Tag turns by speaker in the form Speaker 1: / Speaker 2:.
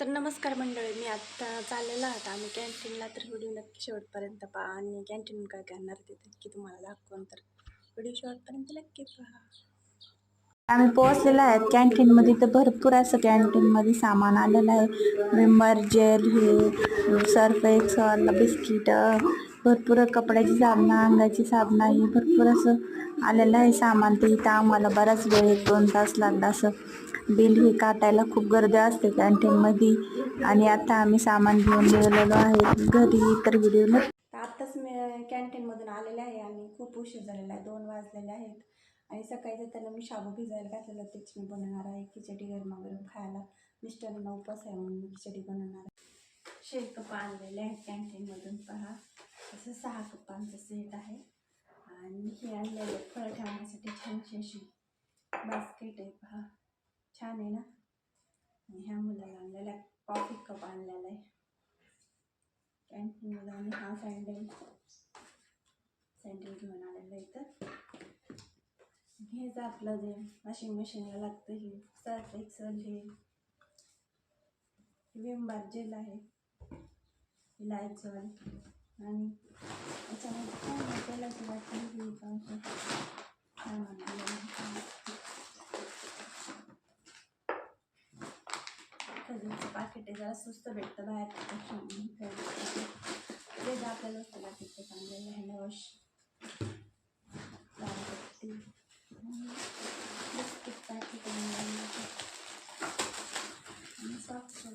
Speaker 1: तर नमस्कार मंडळी मी आत्ता चाललेला आहात आम्ही कॅन्टीनला तर व्हिडिओ नक्की शेवटपर्यंत पहा आणि कॅन्टीन काय करणार ते नक्की तुम्हाला दाखवून तर व्हिडिओ शेवटपर्यंत नक्की पहा.
Speaker 2: आम्ही पोहोचलेलो आहेत कॅन्टीनमध्ये. तर भरपूर असं कॅन्टीनमध्ये सामान आलेलं आहे. विमर जेल हे सर्फ एक्सल बिस्किट भरपूर कपड्याची साबणं अंगाची साबणं हे भरपूर असं आलेलं आहे सामान. ते इथं आम्हाला बराच वेळ एक दोन तास लागला असं. बिल हे काटायला खूप गर्दी असते कॅन्टीनमध्ये. आणि आता आम्ही सामान घेऊन निघालेलो आहे. घरी तर व्हिडिओ
Speaker 1: आत्ताच मी कॅन्टीनमधून आलेले आहे आणि खूप उशीर झालेला आहे दोन वाजलेले आहेत. आणि सकाळी जाताना मी शाबू भिजायला घातलेलं तेच मी बनवणार आहे. खिचडी गरमागरम खायला. मिस्टरांना उपास आहे म्हणून मी खिचडी बनवणार आहे. शेक आणलेले आहेत कॅन्टीनमधून पहा. असं सहा कपांचं सेट आहे. आणि हे आणलेलं फळं ठेवण्यासाठी छानशी अशी बास्केट आहे. पहा छान आहे ना? आणि ह्या मुलाला आणलेला कॉफी कप आणलेला आहे. कॅन्टीनमध्ये आणि हा सँडल सँडल घेऊन आलेलं आहे तर हेच आपलं जे वॉशिंग मशीनला लागतं हे सर्फ एक्सल हे विम बार जेल आहे. लायझॉल आणि याच्यामध्ये काय आहे तेलाची बाटली खजूरचं पाकिट आहे जरा स्वस्त भेटतं बाहेर ते जे आपल्याला वस्तू लागते ते चांगलेलं आहे नवश बिस्किट आणि सॉफ्ट